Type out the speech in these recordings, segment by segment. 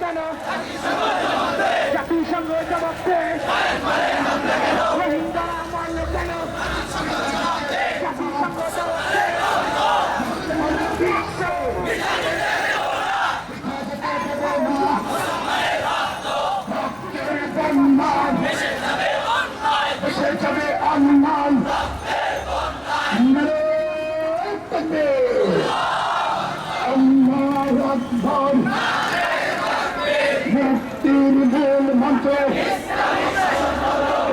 কেন জাতিসংঘ জবাব দে আকবার মুক্তির মূল মন্ত্র।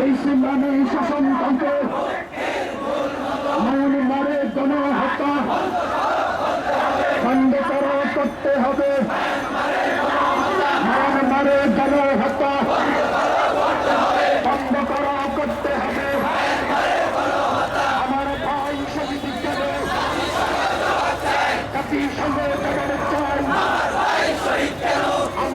ইসলামী শাসনতন্ত্র। মারে গণহত্যা বন্ধ করা করতে হবে।